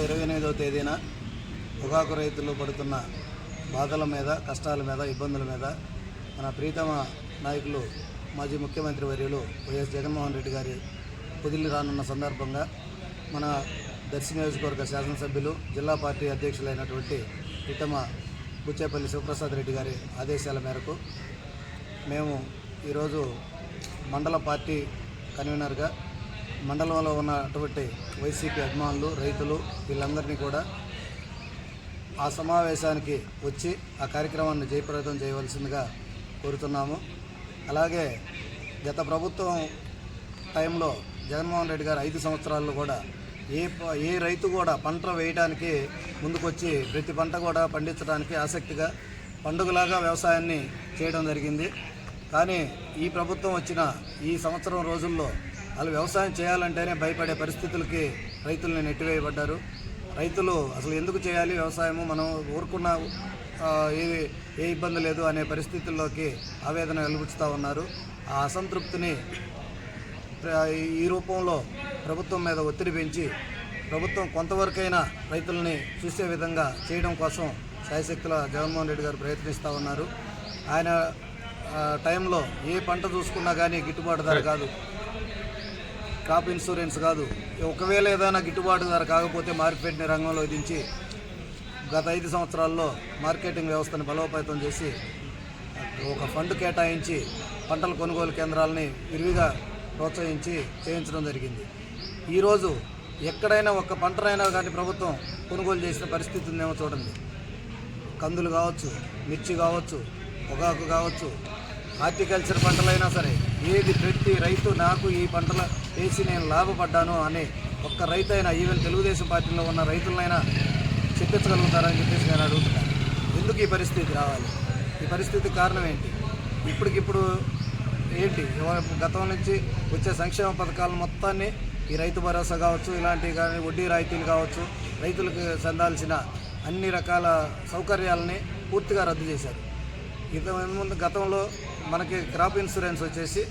ఇరవై ఎనిమిదవ తేదీన పొగాకు రైతులు పడుతున్న బాధల మీద కష్టాల మీద ఇబ్బందుల మీద మన ప్రీతమ నాయకులు మాజీ ముఖ్యమంత్రి వర్యులు వైఎస్ జగన్మోహన్ రెడ్డి గారి కుదిలి రానున్న సందర్భంగా మన దర్శి నియోజకవర్గ శాసనసభ్యులు జిల్లా పార్టీ అధ్యక్షులైనటువంటి ప్రీతమ బుచ్చేపల్లి శివప్రసాద్ రెడ్డి గారి ఆదేశాల మేరకు మేము ఈరోజు మండల పార్టీ కన్వీనర్గా మండలంలో ఉన్నటువంటి వైసీపీ అభిమానులు రైతులు వీళ్ళందరినీ కూడా ఆ సమావేశానికి వచ్చి ఆ కార్యక్రమాన్ని జయప్రదం చేయవలసిందిగా కోరుతున్నాము. అలాగే గత ప్రభుత్వం టైంలో జగన్మోహన్ రెడ్డి గారు ఐదు సంవత్సరాల్లో కూడా ఏ ప- ఏ రైతు కూడా పంట వేయడానికి ముందుకొచ్చి ప్రతి పంట కూడా పండించడానికి ఆసక్తిగా పండుగలాగా వ్యవసాయాన్ని చేయడం జరిగింది. కానీ ఈ ప్రభుత్వం వచ్చిన ఈ సంవత్సరం రోజుల్లో వాళ్ళు వ్యవసాయం చేయాలంటేనే భయపడే పరిస్థితులకి రైతుల్ని నెట్టివేయబడ్డారు. రైతులు అసలు ఎందుకు చేయాలి వ్యవసాయము? మనం ఊరుకున్న ఏ ఏ ఇబ్బంది లేదు అనే పరిస్థితుల్లోకి ఆవేదన వెలుబుచ్చుతూ ఉన్నారు. ఆ అసంతృప్తిని ఈ రూపంలో ప్రభుత్వం మీద ఒత్తిడి పెంచి ప్రభుత్వం కొంతవరకైనా రైతుల్ని చూసే విధంగా చేయడం కోసం శాయశక్తుల జగన్మోహన్ రెడ్డి గారు ప్రయత్నిస్తూ ఉన్నారు. ఆయన టైంలో ఏ పంట చూసుకున్నా కానీ గిట్టుబాటు ధర కాదు. క్రాప్ ఇన్సూరెన్స్ కాదు. ఒకవేళ ఏదైనా గిట్టుబాటు ధర కాకపోతే మార్కెట్ని రంగంలో దించి గత ఐదు సంవత్సరాల్లో మార్కెటింగ్ వ్యవస్థను బలోపేతం చేసి ఒక ఫండ్ కేటాయించి పంటల కొనుగోలు కేంద్రాలని విరివిగా ప్రోత్సహించి చేయించడం జరిగింది. ఈరోజు ఎక్కడైనా ఒక్క పంటనైనా కానీ ప్రభుత్వం కొనుగోలు చేసిన పరిస్థితి ఉందేమో చూడండి. కందులు కావచ్చు మిర్చి కావచ్చు పొగాకు కావచ్చు హార్టికల్చర్ పంటలైనా సరే ఏది ప్రతి రైతు నాకు ఈ పంటలు వేసి నేను లాభపడ్డాను అని ఒక్క రైతు అయినా ఈవెన్ తెలుగుదేశం పార్టీలో ఉన్న రైతులనైనా చెప్పించగలుగుతారని చెప్పేసి నేను అడుగుతున్నాను ఎందుకు ఈ పరిస్థితి రావాలి? ఈ పరిస్థితి కారణం ఏంటి? ఇప్పటికిప్పుడు ఏంటి? గతం నుంచి వచ్చే సంక్షేమ పథకాల మొత్తాన్ని ఈ రైతు భరోసా కావచ్చు ఇలాంటివి కానీ వడ్డీ రాయితీలు కావచ్చు రైతులకు చెందాల్సిన అన్ని రకాల సౌకర్యాలని పూర్తిగా రద్దు చేశారు. ఇంత ముందు గతంలో మనకి క్రాప్ ఇన్సూరెన్స్ వచ్చేసి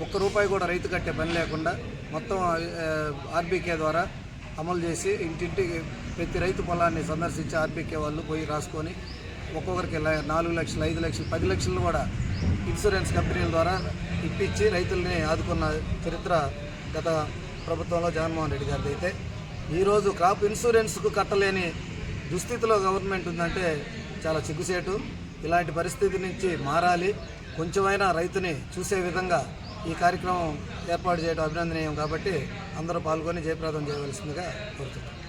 ఒక్క రూపాయి కూడా రైతు కట్టే పని లేకుండా మొత్తం ఆర్బీకే ద్వారా అమలు చేసి ఇంటింటికి ప్రతి రైతు పొలాన్ని సందర్శించి ఆర్బీకే వాళ్ళు పోయి రాసుకొని ఒక్కొక్కరికి నాలుగు లక్షలు ఐదు లక్షలు పది లక్షలు కూడా ఇన్సూరెన్స్ కంపెనీల ద్వారా ఇప్పించి రైతుల్ని ఆదుకున్న చరిత్ర గత ప్రభుత్వంలో జగన్మోహన్ రెడ్డి గారిది అయితే. ఈరోజు క్రాప్ ఇన్సూరెన్స్కు కట్టలేని దుస్థితిలో గవర్నమెంట్ ఉందంటే చాలా సిగ్గుసేటు ఇలాంటి పరిస్థితి నుంచి మారాలి. కొంచెమైనా రైతుని చూసే విధంగా ఈ కార్యక్రమం ఏర్పాటు చేయడం అభినందనీయం కాబట్టి అందరూ పాల్గొని జయప్రదం చేయవలసిందిగా కోరుతున్నాను